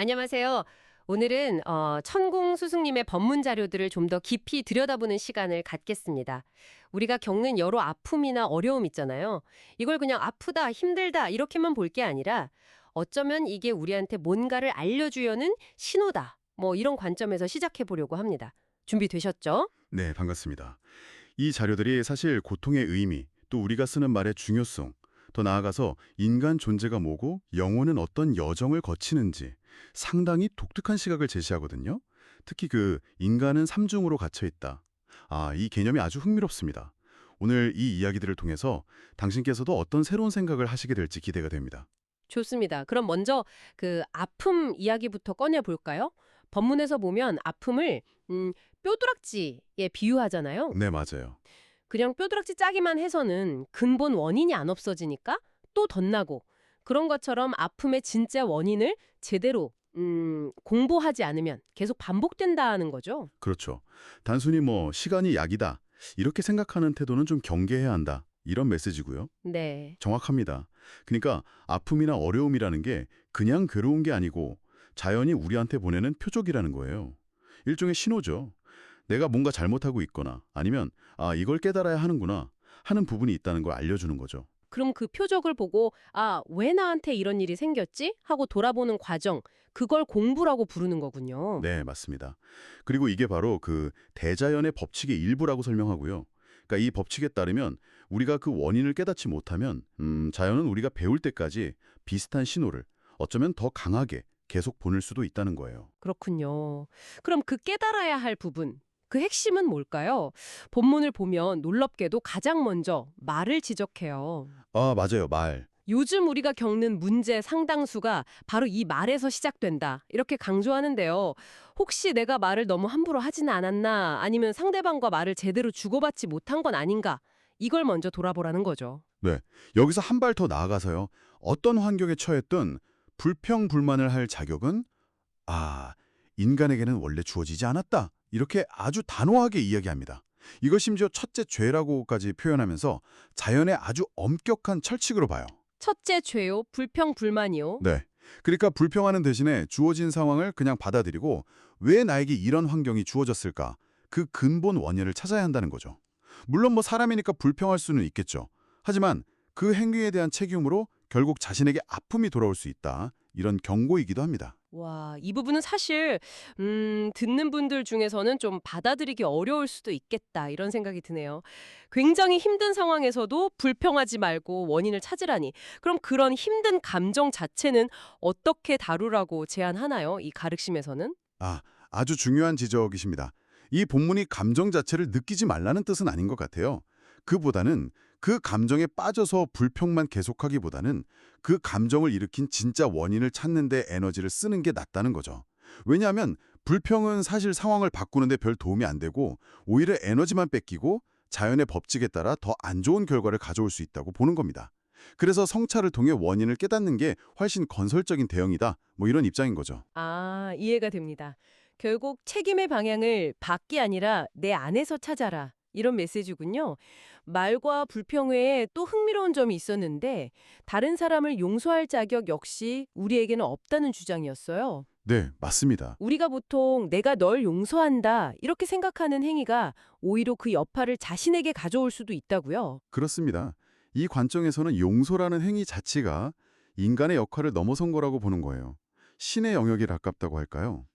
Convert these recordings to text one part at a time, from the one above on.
안녕하세요. 오늘은 어, 천공 스승님의 법문 자료들을 좀 더 깊이 들여다보는 시간을 갖겠습니다. 우리가 겪는 여러 아픔이나 어려움 있잖아요. 이걸 그냥 아프다, 힘들다 이렇게만 볼 게 아니라 어쩌면 이게 우리한테 뭔가를 알려주려는 신호다. 뭐 이런 관점에서 시작해 보려고 합니다. 준비되셨죠? 네, 반갑습니다. 이 자료들이 사실 고통의 의미, 또 우리가 쓰는 말의 중요성, 더 나아가서 인간 존재가 뭐고 영혼은 어떤 여정을 거치는지 상당히 독특한 시각을 제시하거든요. 특히 그 인간은 삼중으로 갇혀 있다. 아, 이 개념이 아주 흥미롭습니다. 오늘 이 이야기들을 통해서 당신께서도 어떤 새로운 생각을 하시게 될지 기대가 됩니다. 좋습니다. 그럼 먼저 그 아픔 이야기부터 꺼내 볼까요? 법문에서 보면 아픔을 음, 뼈두락지에 비유하잖아요. 네, 맞아요. 그냥 뼈두락지 짜기만 해서는 근본 원인이 안 없어지니까 또 덧나고 그런 것처럼 아픔의 진짜 원인을 제대로 음, 공부하지 않으면 계속 반복된다는 거죠. 그렇죠. 단순히 뭐 시간이 약이다. 이렇게 생각하는 태도는 좀 경계해야 한다. 이런 메시지고요. 네. 정확합니다. 그러니까 아픔이나 어려움이라는 게 그냥 괴로운 게 아니고 자연이 우리한테 보내는 표적이라는 거예요. 일종의 신호죠. 내가 뭔가 잘못하고 있거나 아니면 아 이걸 깨달아야 하는구나 하는 부분이 있다는 걸 알려주는 거죠. 그럼 그 표적을 보고 아, 왜 나한테 이런 일이 생겼지? 하고 돌아보는 과정, 그걸 공부라고 부르는 거군요. 네, 맞습니다. 그리고 이게 바로 그 대자연의 법칙의 일부라고 설명하고요. 그러니까 이 법칙에 따르면 우리가 그 원인을 깨닫지 못하면 음, 자연은 우리가 배울 때까지 비슷한 신호를 어쩌면 더 강하게 계속 보낼 수도 있다는 거예요. 그렇군요. 그럼 그 깨달아야 할 부분, 그 핵심은 뭘까요? 본문을 보면 놀랍게도 가장 먼저 말을 지적해요. 아, 맞아요. 말. 요즘 우리가 겪는 문제 상당수가 바로 이 말에서 시작된다. 이렇게 강조하는데요. 혹시 내가 말을 너무 함부로 하지는 않았나? 아니면 상대방과 말을 제대로 주고받지 못한 건 아닌가? 이걸 먼저 돌아보라는 거죠. 네. 여기서 한 발 더 나아가서요. 어떤 환경에 처했든 불평불만을 할 자격은 아, 인간에게는 원래 주어지지 않았다. 이렇게 아주 단호하게 이야기합니다. 이걸 심지어 첫째 죄라고까지 표현하면서 자연의 아주 엄격한 철칙으로 봐요. 첫째 죄요, 불평, 불만이요. 네. 그러니까 불평하는 대신에 주어진 상황을 그냥 받아들이고 왜 나에게 이런 환경이 주어졌을까? 그 근본 원인을 찾아야 한다는 거죠. 물론 뭐 사람이니까 불평할 수는 있겠죠. 하지만 그 행위에 대한 책임으로 결국 자신에게 아픔이 돌아올 수 있다. 이런 경고이기도 합니다. 와, 이 부분은 사실 음, 듣는 분들 중에서는 좀 받아들이기 어려울 수도 있겠다 이런 생각이 드네요. 굉장히 힘든 상황에서도 불평하지 말고 원인을 찾으라니. 그럼 그런 힘든 감정 자체는 어떻게 다루라고 제안하나요? 이 가르침에서는? 아, 아주 중요한 지적이십니다. 이 본문이 감정 자체를 느끼지 말라는 뜻은 아닌 것 같아요. 그보다는 그 감정에 빠져서 불평만 계속하기보다는 그 감정을 일으킨 진짜 원인을 찾는 데 에너지를 쓰는 게 낫다는 거죠. 왜냐하면 불평은 사실 상황을 바꾸는데 별 도움이 안 되고 오히려 에너지만 뺏기고 자연의 법칙에 따라 더 안 좋은 결과를 가져올 수 있다고 보는 겁니다. 그래서 성찰을 통해 원인을 깨닫는 게 훨씬 건설적인 대응이다. 뭐 이런 입장인 거죠. 아, 이해가 됩니다. 결국 책임의 방향을 밖이 아니라 내 안에서 찾아라. 이런 메시지군요. 말과 불평 외에 또 흥미로운 점이 있었는데 다른 사람을 용서할 자격 역시 우리에게는 없다는 주장이었어요. 네, 맞습니다. 우리가 보통 내가 널 용서한다 이렇게 생각하는 행위가 오히려 그 여파를 자신에게 가져올 수도 있다고요. 그렇습니다. 이 관점에서는 용서라는 행위 자체가 인간의 역할을 넘어선 거라고 보는 거예요. 신의 영역에 가깝다고 할까요?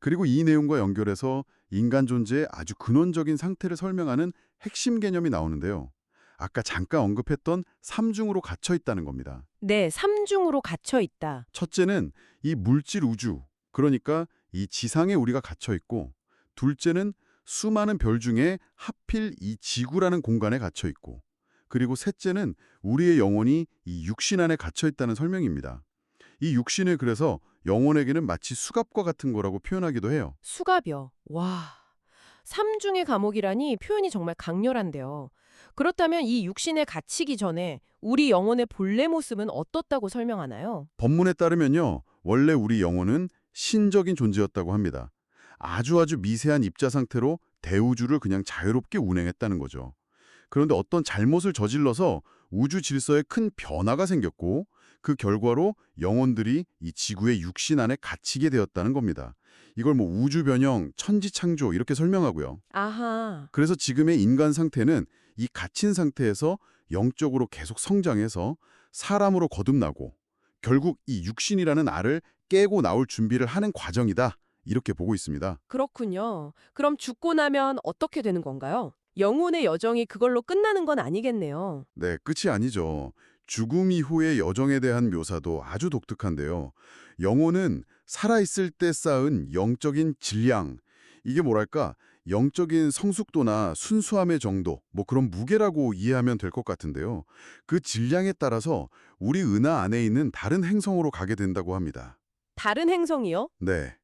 그리고 이 내용과 연결해서 인간 존재의 아주 근원적인 상태를 설명하는 핵심 개념이 나오는데요. 아까 잠깐 언급했던 삼중으로 갇혀 있다는 겁니다. 네, 삼중으로 갇혀 있다. 첫째는 이 물질 우주, 그러니까 이 지상에 우리가 갇혀 있고, 둘째는 수많은 별 중에 하필 이 지구라는 공간에 갇혀 있고, 그리고 셋째는 우리의 영혼이 이 육신 안에 갇혀 있다는 설명입니다. 이 육신을 그래서 영혼에게는 마치 수갑과 같은 거라고 표현하기도 해요. 수갑이요. 와. 삼중의 감옥이라니 표현이 정말 강렬한데요. 그렇다면 이 육신에 갇히기 전에 우리 영혼의 본래 모습은 어떻다고 설명하나요? 법문에 따르면요. 원래 우리 영혼은 신적인 존재였다고 합니다. 아주 아주 미세한 입자 상태로 대우주를 그냥 자유롭게 운행했다는 거죠. 그런데 어떤 잘못을 저질러서 우주 질서에 큰 변화가 생겼고 그 결과로 영혼들이 이 지구의 육신 안에 갇히게 되었다는 겁니다. 이걸 뭐 우주 변형, 천지 창조 이렇게 설명하고요. 아하. 그래서 지금의 인간 상태는 이 갇힌 상태에서 영적으로 계속 성장해서 사람으로 거듭나고 결국 이 육신이라는 알을 깨고 나올 준비를 하는 과정이다. 이렇게 보고 있습니다. 그렇군요. 그럼 죽고 나면 어떻게 되는 건가요? 영혼의 여정이 그걸로 끝나는 건 아니겠네요. 네, 끝이 아니죠. 죽음 이후의 여정에 대한 묘사도 아주 독특한데요. 영혼은 살아있을 때 쌓은 영적인 질량, 이게 뭐랄까, 영적인 성숙도나 순수함의 정도, 뭐 그런 무게라고 이해하면 될 것 같은데요. 그 질량에 따라서 우리 은하 안에 있는 다른 행성으로 가게 된다고 합니다. 다른 행성이요? 네.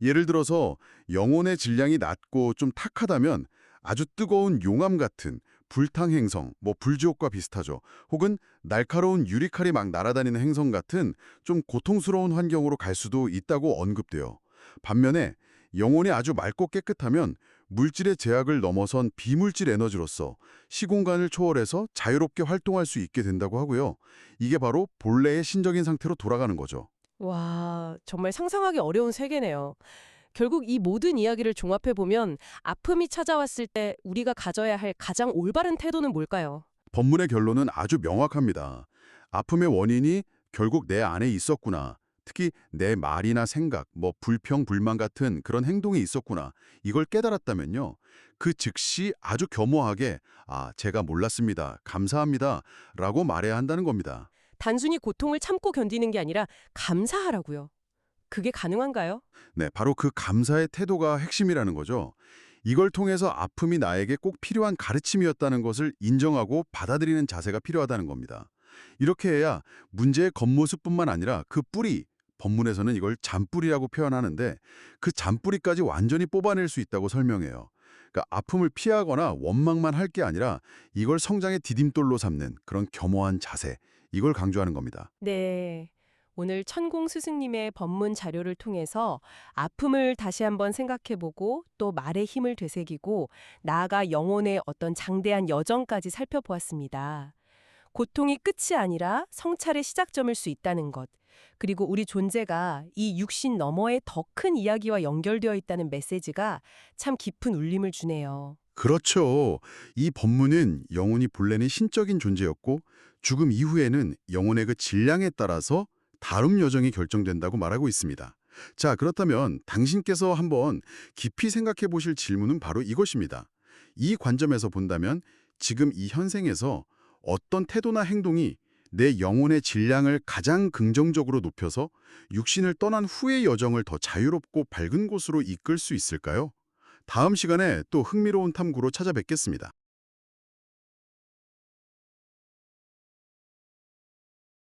예를 들어서 영혼의 질량이 낮고 좀 탁하다면 아주 뜨거운 용암 같은 불탕 행성, 뭐 불지옥과 비슷하죠. 혹은 날카로운 유리칼이 막 날아다니는 행성 같은 좀 고통스러운 환경으로 갈 수도 있다고 언급돼요. 반면에 영혼이 아주 맑고 깨끗하면 물질의 제약을 넘어선 비물질 에너지로서 시공간을 초월해서 자유롭게 활동할 수 있게 된다고 하고요. 이게 바로 본래의 신적인 상태로 돌아가는 거죠. 와, 정말 상상하기 어려운 세계네요. 결국 이 모든 이야기를 종합해 보면 아픔이 찾아왔을 때 우리가 가져야 할 가장 올바른 태도는 뭘까요? 법문의 결론은 아주 명확합니다. 아픔의 원인이 결국 내 안에 있었구나. 특히 내 말이나 생각, 뭐 불평, 불만 같은 그런 행동이 있었구나. 이걸 깨달았다면요. 그 즉시 아주 겸허하게 아, 제가 몰랐습니다. 감사합니다. 라고 말해야 한다는 겁니다. 단순히 고통을 참고 견디는 게 아니라 감사하라고요. 그게 가능한가요? 네, 바로 그 감사의 태도가 핵심이라는 거죠. 이걸 통해서 아픔이 나에게 꼭 필요한 가르침이었다는 것을 인정하고 받아들이는 자세가 필요하다는 겁니다. 이렇게 해야 문제의 겉모습뿐만 아니라 그 뿌리, 법문에서는 이걸 잔뿌리라고 표현하는데 그 잔뿌리까지 완전히 뽑아낼 수 있다고 설명해요. 그러니까 아픔을 피하거나 원망만 할 게 아니라 이걸 성장의 디딤돌로 삼는 그런 겸허한 자세, 이걸 강조하는 겁니다. 네. 오늘 천공 스승님의 법문 자료를 통해서 아픔을 다시 한번 생각해보고 또 말의 힘을 되새기고 나아가 영혼의 어떤 장대한 여정까지 살펴보았습니다. 고통이 끝이 아니라 성찰의 시작점일 수 있다는 것. 그리고 우리 존재가 이 육신 너머의 더 큰 이야기와 연결되어 있다는 메시지가 참 깊은 울림을 주네요. 그렇죠. 이 법문은 영혼이 본래는 신적인 존재였고 죽음 이후에는 영혼의 그 질량에 따라서 다름 여정이 결정된다고 말하고 있습니다. 자, 그렇다면 당신께서 한번 깊이 생각해 보실 질문은 바로 이것입니다. 이 관점에서 본다면 지금 이 현생에서 어떤 태도나 행동이 내 영혼의 질량을 가장 긍정적으로 높여서 육신을 떠난 후의 여정을 더 자유롭고 밝은 곳으로 이끌 수 있을까요? 다음 시간에 또 흥미로운 탐구로 찾아뵙겠습니다.